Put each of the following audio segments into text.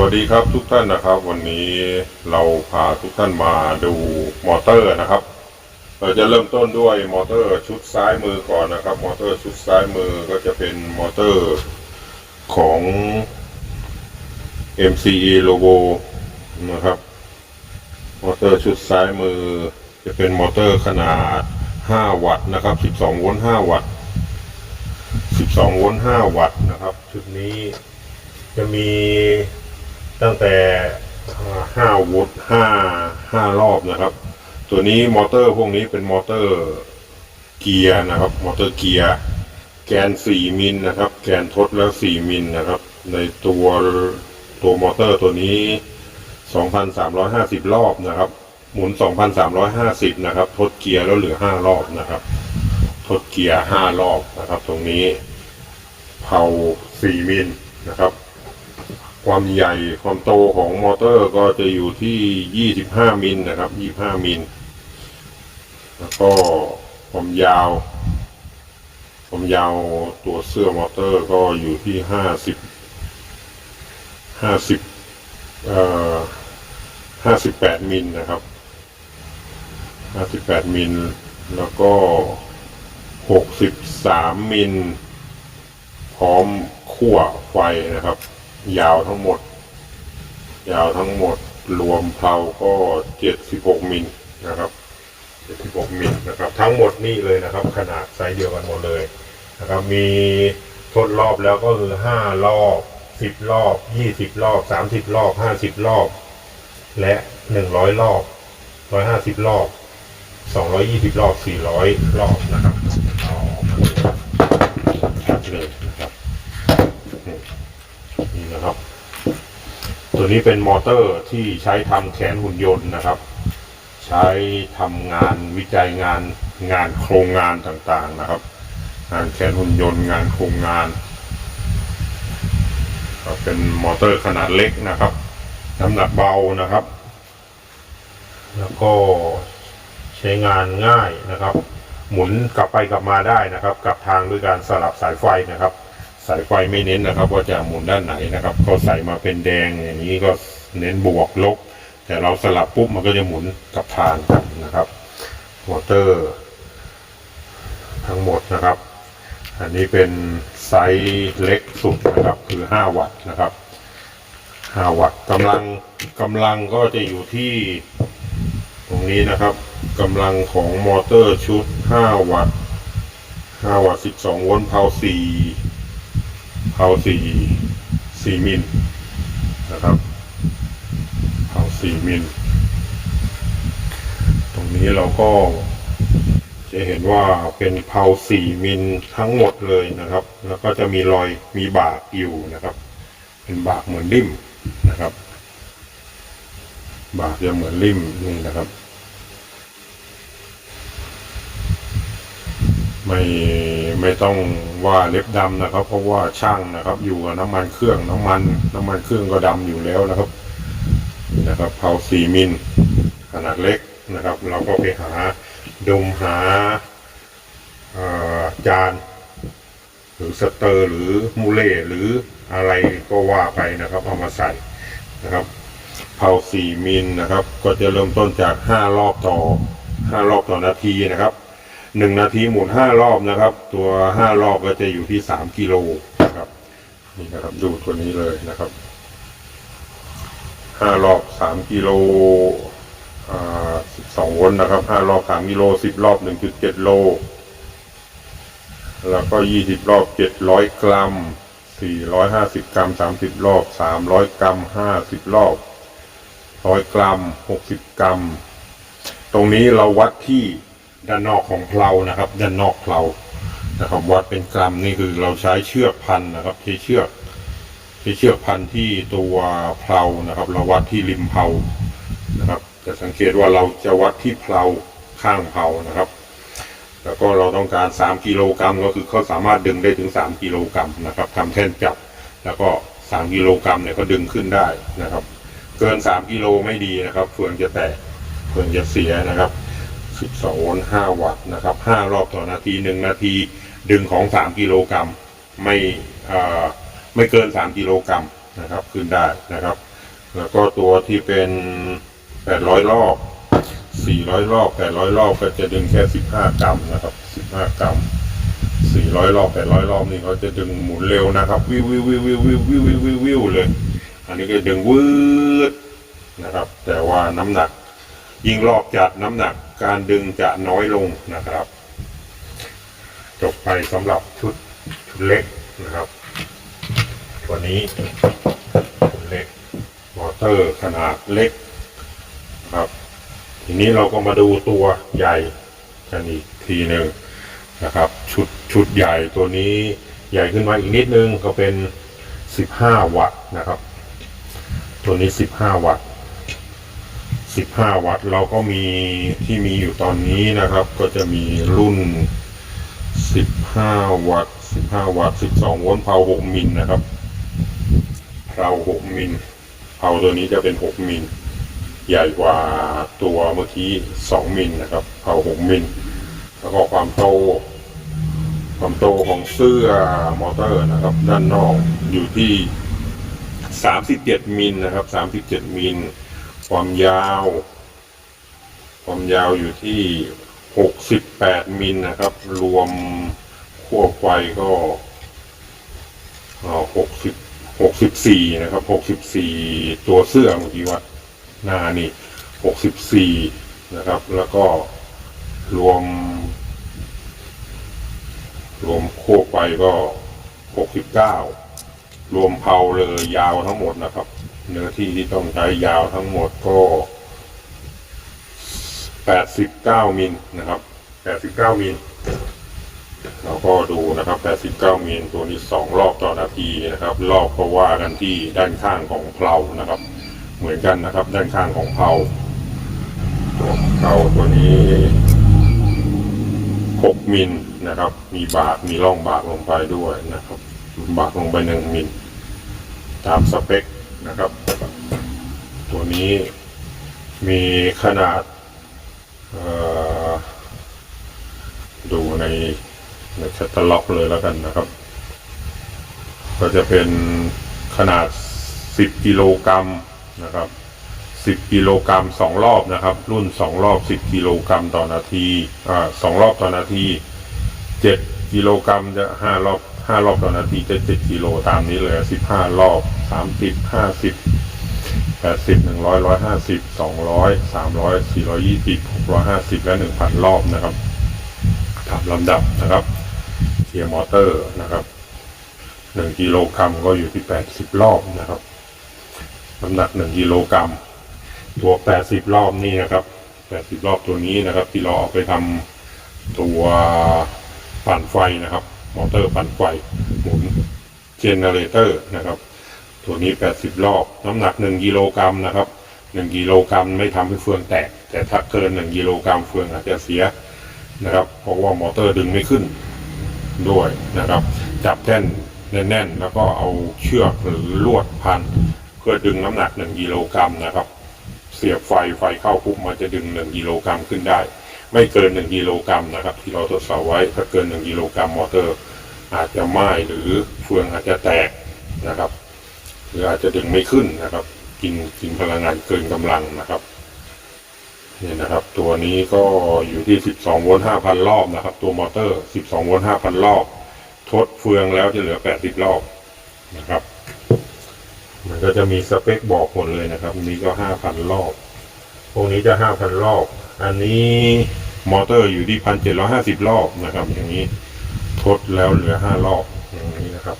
วัสดีครับทุกท่านนะครับ วันนี้เราพาทุกท่านมาดูมอเตอร์นะครับ เราจะเริ่มต้นด้วยมอเตอร์ชุดซ้ายมือก่อนนะครับ มอเตอร์ชุดซ้ายมือก็จะเป็นมอเตอร์ของ MCE Logo นะครับ มอเตอร์ชุดซ้ายมือจะเป็นมอเตอร์ขนาด 5 วัตต์นะครับ 12 โวลต์ 5 วัตต์ 12 โวลต์ 5 วัตต์นะครับ ชุดนี้จะมี ตั้งแต่อ่า5โวลต์5 5รอบนะครับ ตัวนี้มอเตอร์พวกนี้เป็นมอเตอร์เกียร์นะครับ มอเตอร์เกียร์แกน4มิลนะครับ แกนทดแล้ว4มิลนะครับ ในตัวตัวมอเตอร์ตัวนี้2,350รอบนะครับ หมุน2,350นะครับ ทดเกียร์แล้วเหลือ5รอบนะครับ ทดเกียร์5รอบนะครับ ตรงนี้เผา4มิลนะครับ ความใหญ่ความโตของมอเตอร์ก็จะอยู่ที่ 25 มิลนะครับ 25 มิล แล้วก็ความยาว ความยาวตัวเสื้อมอเตอร์ก็อยู่ที่ 50 50เอ่อ58 มิลนะครับ 58 มิล แล้วก็ 63 มิล พร้อมขั้วไฟนะครับ ยาวทั้งหมด ยาวทั้งหมดรวมเพลาก็76มิลนะครับ76มิลนะครับ ทั้งหมดนี่เลยนะครับ ขนาดไซส์เดียวกันหมดเลยนะครับ มีทดรอบแล้วก็คือ5รอบ10รอบ20รอบ30รอบ50รอบ และ100รอบ150รอบ220รอบ400รอบนะครับเอามาดูครับเลยนะครับ นี่นะครับ ตัวนี้เป็นมอเตอร์ที่ใช้ทำแขนหุ่นยนต์นะครับ ใช้ทำงานวิจัยงานงานโครงงานต่างๆนะครับ งานแขนหุ่นยนต์งานโครงงานก็เป็นมอเตอร์ขนาดเล็กนะครับ น้ำหนักเบานะครับ แล้วก็ใช้งานง่ายนะครับ หมุนกลับไปกลับมาได้นะครับกลับทางด้วยการสลับสายไฟนะครับ สายไฟไม่เน้นนะครับ ว่าจะหมุนด้านไหนนะครับเขาใส่มาเป็นแดงอย่างนี้ก็เน้นบวกลบ แต่เราสลับปุ๊บมันก็จะหมุนกับทางกันนะครับมอเตอร์ทั้งหมดนะครับ อันนี้เป็นไซส์เล็กสุดนะครับคือ 5 วัตต์นะครับ 5 วัตต์กำลังกำลังก็จะอยู่ที่ตรงนี้นะครับกำลังของมอเตอร์ชุด 5 วัตต์ 5 วัตต์ 12 โวลต์เพา4 เพา4 4มิลนะครับเพา4มิล ตรงนี้เราก็จะเห็นว่าเป็นเพา4มิลทั้งหมดเลยนะครับ แล้วก็จะมีรอยมีบากอยู่นะครับ เป็นบากเหมือนริมนะครับ บากจะเหมือนริมนี่นะครับ ไม่ไม่ต้องว่าเล็บดำนะครับ เพราะว่าช่างนะครับ อยู่กับน้ำมันเครื่องน้ำมัน น้ำมันเครื่องก็ดำอยู่แล้วนะครับนะครับเผาสี่มิลขนาดเล็กนะครับ เราก็ไปหาดมหาจาน หรือสเตอร์หรือมูเล่หรืออะไรก็ว่าไปนะครับ เอามาใส่นะครับเผาสี่มิลนะครับ ก็จะเริ่มต้นจากห้ารอบต่อห้ารอบต่อนาทีนะครับ หนึ่งนาทีหมุนห้ารอบนะครับ ตัวห้ารอบก็จะอยู่ที่สามกิโลนะครับนี่นะครับดูตัวนี้เลยนะครับห้ารอบสามกิโลสิบสองวลต์นะครับห้ารอบสามกิโลสิบรอบหนึ่งจุดเจ็ดโล แล้วก็ยี่สิบรอบเจ็ดร้อยกรัมสี่ร้อยห้าสิบกรัมสามสิบรอบสามร้อยกรัมห้าสิบรอบร้อยกรัมหกสิบกรัม ตรงนี้เราวัดที่ ด้านนอกของเพลานะครับ ด้านนอกเพลานะครับวัดเป็นกรัมนี่คือเราใช้เชือกพันนะครับใช้เชือกใช้เชือกพันที่ตัวเพลานะครับ เราวัดที่ริมเพลานะครับจะสังเกตว่าเราจะวัดที่เพลาข้างเพลานะครับ แล้วก็เราต้องการ 3 กิโลกรัมก็คือเขาสามารถดึงได้ถึง 3 กิโลกรัมนะครับทำแท่นจับ แล้วก็3กิโลกรัมเนี่ยก็ดึงขึ้นได้นะครับ เกิน 3 กิโลไม่ดีนะครับเฟืองจะแตกเฟืองจะเสียนะครับ 12โวลต์5วัตต์นะครับ5รอบต่อนาที 1 นาที ดึงของ 3 กิโลกรัมไม่ไม่เกิน 3 กิโลกรัมนะครับขึ้นได้นะครับ แล้วก็ตัวที่เป็นแปดร้อยรอบสี่ร้อยรอบแปดร้อยรอบก็จะดึงแค่สิบห้ากรัมนะครับสิบห้ากรัมสี่ร้อยรอบแปดร้อยรอบนี่เขาจะดึงหมุนเร็วนะครับวิววิววิววิววิววิววิววิววิวเลย อันนี้ก็ดึงวืดนะครับ แต่ว่าน้ำหนัก ยิ่งรอบจัดน้ำหนักการดึงจะน้อยลงนะครับ จบไปสำหรับชุดชุดเล็กนะครับ ตัวนี้ชุดเล็กมอเตอร์ขนาดเล็กครับ ทีนี้เราก็มาดูตัวใหญ่กันอีกทีหนึ่งนะครับ ชุดชุดใหญ่ตัวนี้ใหญ่ขึ้นมาอีกนิดนึงก็เป็น 15 วัตต์นะครับ ตัวนี้ 15 วัตต์ 15 วัตต์เราก็มีที่มีอยู่ตอนนี้นะครับ ก็จะมีรุ่น 15 วัตต์ 15 วัตต์ 12 โวลต์เพา6มิลนะครับเรา6มิลเผาตัวนี้จะเป็น 6 มิล ใหญ่กว่าตัวเมื่อกี้ 2 มิลนะครับเผา6มิล แล้วก็ความโต ความโตของเสื้อมอเตอร์นะครับ ด้านนอกอยู่ที่ 37 มิลนะครับ 37 มิล ความยาว ความยาวอยู่ที่ 68 มิลนะครับ รวมขั้วไฟก็หกสิบหกสิบสี่นะครับหกสิบสี่ตัวเสื้อเมื่อกี้วัดหน้านี่หกสิบสี่นะครับ แล้วก็รวม รวมขั้วไฟก็หกสิบเก้ารวมเพาเลยยาวทั้งหมดนะครับ เนื้อที่ที่ต้องใช้ยาวทั้งหมดก็แปดสิบเก้ามิลนะครับแปดสิบเก้ามิลเราก็ดูนะครับ89มิลตัวนี้2รอบต่อนาทีนะครับ รอบก็ว่ากันที่ด้านข้างของเพลานะครับ เหมือนกันนะครับ ด้านข้างของเพลาตัวเพลาตัวนี้6มิลนะครับ มีบากมีร่องบากลงไปด้วยนะครับ บากลงไป1มิลตามสเปค นะครับ ตัวนี้มีขนาดดูในในแคตตาล็อกเลยแล้วกันนะครับ ก็จะเป็นขนาด 10 กิโลกรัมนะครับ 10 กิโลกรัมสองรอบนะครับ รุ่น 2 รอบ 10 กิโลกรัมต่อนาทีอ่าสองรอบต่อนาที 7 กิโลกรัมจะ5รอบ5รอบต่อนาทีจะ7กิโลตามนี้เลย 15 รอบ 30 50แปดสิบหนึ่งร้อยร้อยห้าสิบสองร้อยสามร้อยสี่ร้อยยี่สิบหกร้อยห้าสิบและหนึ่งพันรอบนะครับตามลำดับนะครับเกียร์มอเตอร์นะครับหนึ่งกิโลกรัมก็อยู่ที่แปดสิบรอบนะครับน้ำหนักหนึ่งกิโลกรัมตัวแปดสิบรอบนี่นะครับแปดสิบรอบตัวนี้นะครับ ที่เราเอาไปทำตัวปั่นไฟนะครับ มอเตอร์ปั่นไฟหมุนเจเนเรเตอร์นะครับ ตัวนี้ 80 รอบ น้ำหนัก 1กิโลกรัมนะครับ 1กิโลกรัมไม่ทำให้เฟืองแตก แต่ถ้าเกิน 1กิโลกรัมเฟืองอาจจะเสียนะครับเพราะว่ามอเตอร์ดึงไม่ขึ้นด้วยนะครับ จับแท่นแน่นๆ แล้วก็เอาเชือกหรือลวดพัน เพื่อดึงน้ำหนัก 1กิโลกรัมนะครับ เสียบไฟไฟเข้าปุ๊บมันจะดึง 1กิโลกรัมขึ้นได้ ไม่เกิน 1กิโลกรัมนะครับ ที่เราทดสอบไว้ถ้าเกิน 1กิโลกรัมมอเตอร์ อาจจะไหม้หรือเฟืองอาจจะแตกนะครับ รืออาจจะดึงไม่ขึ้นนะครับ กินกินพลังงานเกินกำลังนะครับนี่นะครับ ตัวนี้ก็อยู่ที่ 12โวลต์5,000 รอบนะครับ ตัวมอเตอร์ 12โวลต์5,000 รอบ ทดเฟืองแล้วจะเหลือ 80 รอบนะครับ มันก็จะมีสเปคบอกหมดเลยนะครับนี้ก็ 5,000 รอบ พวกนี้จะ 5,000 รอบ อันนี้มอเตอร์อยู่ที่ 1,750 รอบนะครับ อย่างนี้ทดแล้วเหลือ 5 รอบอย่างนี้นะครับ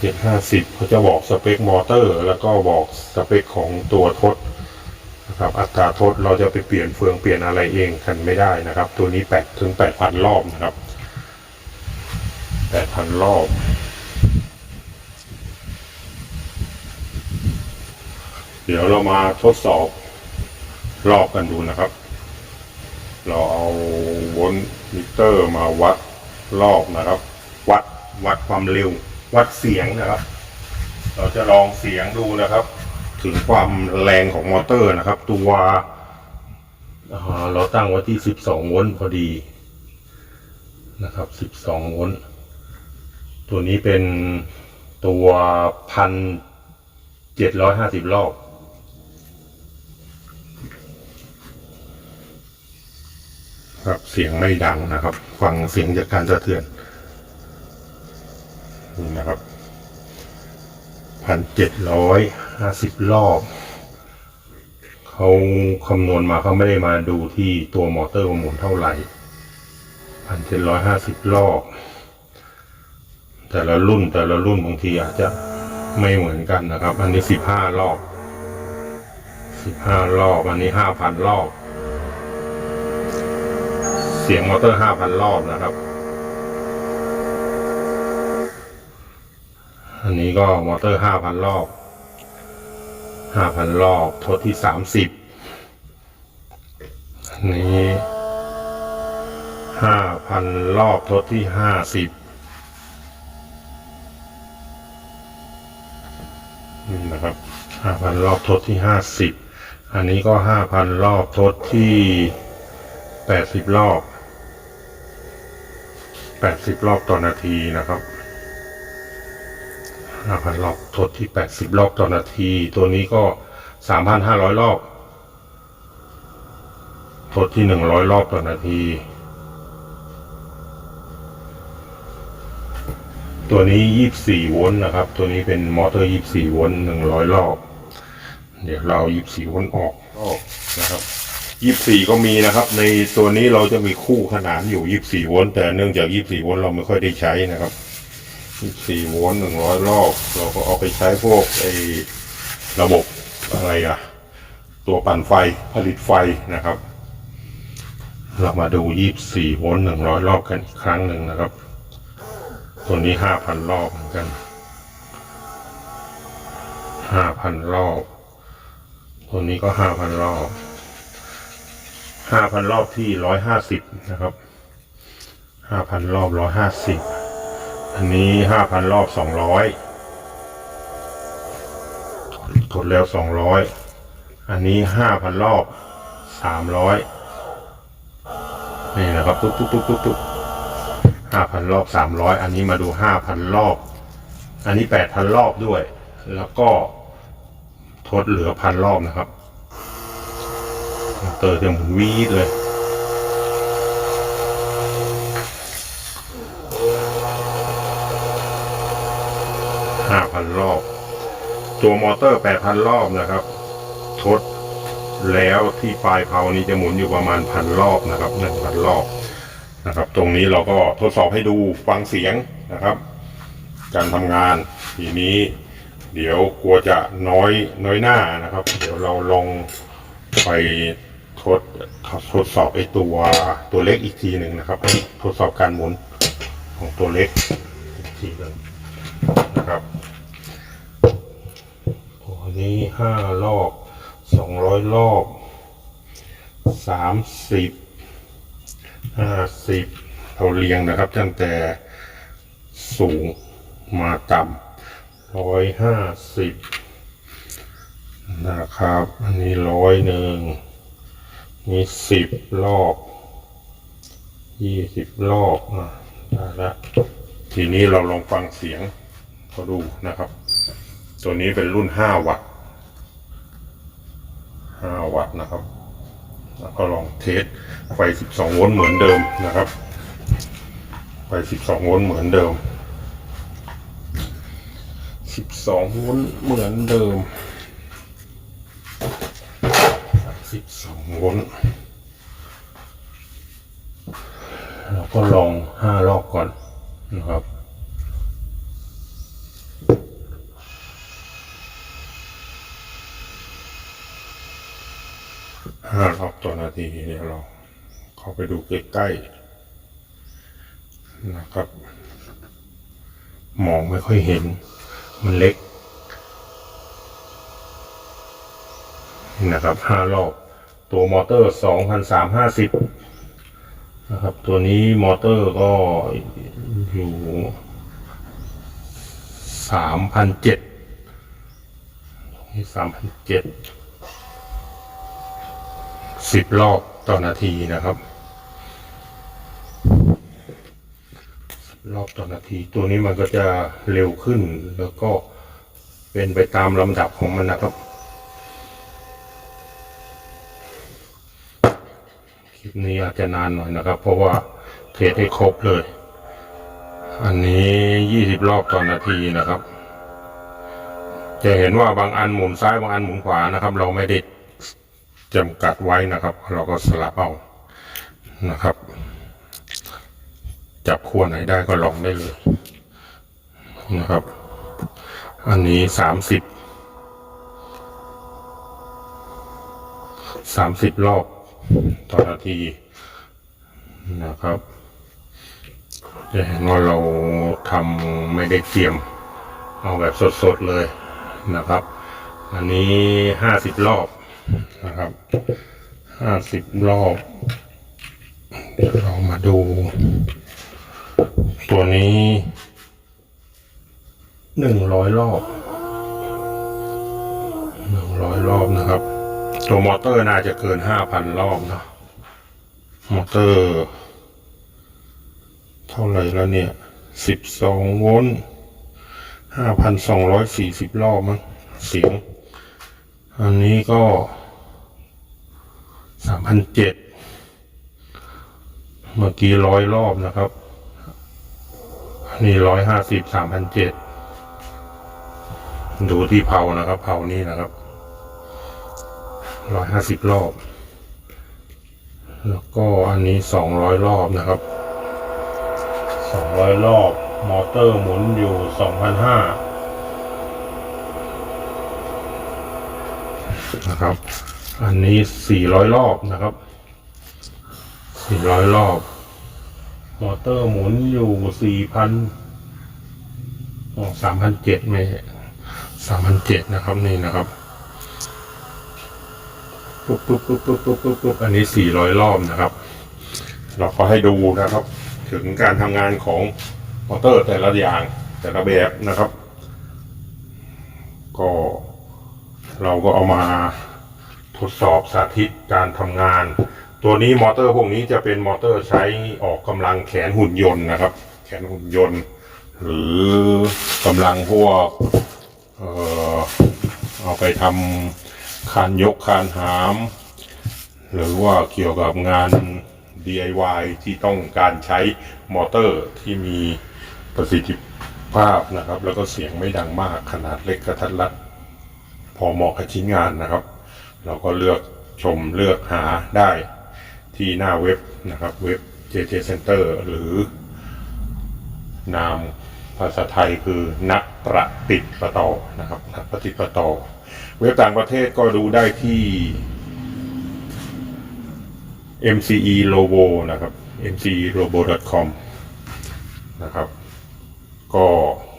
เจ็ดห้าสิบเขาจะบอกสเปคมอเตอร์ แล้วก็บอกสเปคของตัวทดนะครับอัตราทดเราจะไปเปลี่ยนเฟืองเปลี่ยนอะไรเองกันไม่ได้นะครับ ตัวนี้แปดถึงแปดพันรอบนะครับแปดพันรอบ เดี๋ยวเรามาทดสอบรอบกันดูนะครับ เราเอาวลต์มิเตอร์มาวัดรอบนะครับ วัดวัดความเร็ว วัดเสียงนะครับ เราจะลองเสียงดูนะครับ ถึงความแรงของมอเตอร์นะครับ ตัวเราตั้งไว้ที่12โวลต์พอดีนะครับ12โวลต์ตัวนี้เป็นตัวพันเจ็ดร้อยห้าสิบรอบครับเสียงไม่ดังนะครับ ฟังเสียงจากการสะเทือน นี่นะครับพันเจ็ดร้อยห้าสิบรอบเขาคำนวณมาเขาไม่ได้มาดูที่ตัวมอเตอร์ว่าหมุนเท่าไหร่พันเจ็ดร้อยห้าสิบรอบ แต่ละรุ่นแต่ละรุ่นบางทีอาจจะไม่เหมือนกันนะครับ อันนี้สิบห้ารอบสิบห้ารอบ อันนี้ห้าพันรอบ เสียงมอเตอร์ห้าพันรอบนะครับ อันนี้ก็มอเตอร์ห้าพันรอบห้าพันรอบทดที่สามสิบอันนี้ห้าพันรอบทดที่ห้าสิบนี่นะครับห้าพันรอบทดที่ห้าสิบอันนี้ก็ห้าพันรอบทดที่แปดสิบรอบแปดสิบรอบต่อนาทีนะครับ ห้าพันรอบทดที่แปดสิบรอบต่อนาที ตัวนี้ก็สามพันห้าร้อยรอบ ทดที่หนึ่งร้อยรอบต่อนาที ตัวนี้ยี่สี่โวลต์นะครับ ตัวนี้เป็นมอเตอร์ยี่สี่โวลต์หนึ่งร้อยรอบ เดี๋ยวเรายี่สี่โวลต์ออกออกนะครับยี่สี่ก็มีนะครับ ในตัวนี้เราจะมีคู่ขนานอยู่ยี่สี่โวลต์แต่เนื่องจากยี่สี่โวลต์เราไม่ค่อยได้ใช้นะครับ ยี่สี่โวลต์หนึ่งร้อยรอบ เราก็เอาไปใช้พวกไอ้ระบบอะไรอะตัวปั่นไฟผลิตไฟนะครับ เรามาดูยี่สี่โวลต์หนึ่งร้อยรอบกันอีกครั้งหนึ่งนะครับ ตัวนี้ห้าพันรอบเหมือนกันห้าพันรอบ ตัวนี้ก็ห้าพันรอบห้าพันรอบที่ร้อยห้าสิบนะครับห้าพันรอบร้อยห้าสิบ อันนี้ห้าพันรอบสองร้อยกดแล้วสองร้อยอันนี้ห้าพันรอบสามร้อยนี่นะครับตุ๊บตุ๊บตุ๊บตุ๊บตุ๊บห้าพันรอบสามร้อยอันนี้มาดูห้าพันรอบ อันนี้แปดพันรอบด้วย แล้วก็ทดเหลือพันรอบนะครับ เตอร์จะหมุนวีดเลย พันรอบ ตัวมอเตอร์แปดพันรอบนะครับ ทดแล้วที่ปลายเพลานี้จะหมุนอยู่ประมาณพันรอบนะครับหนึ่งพันรอบนะครับ ตรงนี้เราก็ทดสอบให้ดูฟังเสียงนะครับ การทำงานทีนี้ เดี๋ยวกลัวจะน้อยน้อยหน้านะครับ เดี๋ยวเราลองไปทดทดสอบไอ้ตัวตัวเล็กอีกทีหนึ่งนะครับ ทดสอบการหมุนของตัวเล็กอีกทีหนึ่งนะครับ นี้ห้ารอบสองร้อยรอบสามสิบห้าสิบเราเรียงนะครับตั้งแต่สูงมาต่ำร้อยห้าสิบนะครับ อันนี้ร้อยหนึ่งมีสิบรอบยี่สิบรอบอะได้ละทีนี้เราลองฟังเสียงเขาดูนะครับ ตัวนี้เป็นรุ่น 5 วัตต์5วัตต์นะครับ แล้วก็ลองเทสไฟ 12 โวลต์เหมือนเดิมนะครับ ไฟ 12 โวลต์เหมือนเดิม 12 โวลต์เหมือนเดิม 12 โวลต์แล้วก็ลอง 5 รอบก่อนนะครับ ห้ารอบต่อนาทีเดี๋ยเราเข้าไปดูใกล้ๆนะครับ มองไม่ค่อยเห็น มันเล็กนี่นะครับห้ารอบตัวมอเตอร์สองพันสามห้าสิบนะครับ ตัวนี้มอเตอร์ก็อยู่สามพันเจ็ดสามพันเจ็ด สิบรอบต่อนาทีนะครับสิบรอบต่อนาที ตัวนี้มันก็จะเร็วขึ้นแล้วก็เป็นไปตามลำดับของมันนะครับ คลิปนี้อาจจะนานหน่อยนะครับ เพราะว่าเทสให้ครบเลย อันนี้ยี่สิบรอบต่อนาทีนะครับ จะเห็นว่าบางอันหมุนซ้ายบางอันหมุนขวานะครับ เราไม่ได้ จำกัดไว้นะครับ เราก็สลับเอานะครับ จับขั้วไหนได้ก็ลองได้เลยนะครับ อันนี้สามสิบสามสิบรอบต่อนาทีนะครับจะเห็นว่าเราทำไม่ได้เตรียม เอาแบบสดๆเลยนะครับ อันนี้ห้าสิบรอบ นะครับห้าสิบรอบ เดี๋ยวเรามาดู ตัวนี้หนึ่งร้อยรอบหนึ่งร้อยรอบนะครับ ตัวมอเตอร์น่าจะเกินห้าพันรอบนะมอเตอร์ เท่าไหร่แล้วเนี่ยสิบสองโวลต์ห้าพันสองร้อยสี่สิบรอบมั้งเสียง อันนี้ก็สามพันเจ็ดเมื่อกี้ร้อยรอบนะครับ อันนี้ร้อยห้าสิบสามพันเจ็ดดูที่เผานะครับ เผานี่นะครับร้อยห้าสิบรอบ แล้วก็อันนี้สองร้อยรอบนะครับสองร้อยรอบ มอเตอร์หมุนอยู่สองพันห้า นะครับ อันนี้สี่ร้อยรอบนะครับสี่ร้อยรอบ มอเตอร์หมุนอยู่สี่พันสามพันเจ็ดไม่สามพันเจ็ดนะครับนี่นะครับปุ๊บปุ๊บปุ๊บปุ๊บปุ๊บปุ๊บปุ๊บอันนี้สี่ร้อยรอบนะครับ เราก็ให้ดูนะครับ ถึงการทำงานของมอเตอร์แต่ละอย่างแต่ละแบบนะครับ ก็ เราก็เอามาทดสอบสาธิตการทำงาน ตัวนี้มอเตอร์พวกนี้จะเป็นมอเตอร์ใช้ออกกำลังแขนหุ่นยนต์นะครับ แขนหุ่นยนต์ หรือกำลังพวกเออเอาไปทำคานยกคานหาม หรือว่าเกี่ยวกับงาน DIY ที่ต้องการใช้มอเตอร์ที่มีประสิทธิภาพนะครับ แล้วก็เสียงไม่ดังมากขนาดเล็กกระทัดรัด พอเหมาะกับชิ้นงานนะครับ เราก็เลือกชมเลือกหาได้ที่หน้าเว็บนะครับ เว็บ JJ Center หรือนามภาษาไทยคือนักประติดประตอนะครับนักประติดประตอเว็บต่างประเทศก็ดูได้ที่ mce logo นะครับ mce logo com นะครับ ก็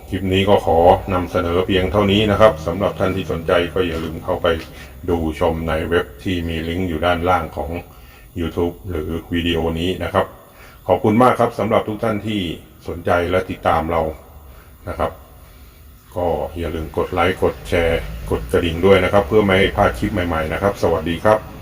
คลิปนี้ก็ขอนำเสนอเพียงเท่านี้นะครับสำหรับท่านที่สนใจก็อย่าลืมเข้าไปดูชมในเว็บที่มีลิงก์อยู่ด้านล่างของ YouTube หรือวิดีโอนี้นะครับ ขอบคุณมากครับสำหรับทุกท่านที่สนใจและติดตามเรานะครับ ก็อย่าลืมกดไลค์กดแชร์ กดกระดิ่งด้วยนะครับ เพื่อไม่ให้พลาดคลิปใหม่ๆนะครับ สวัสดีครับ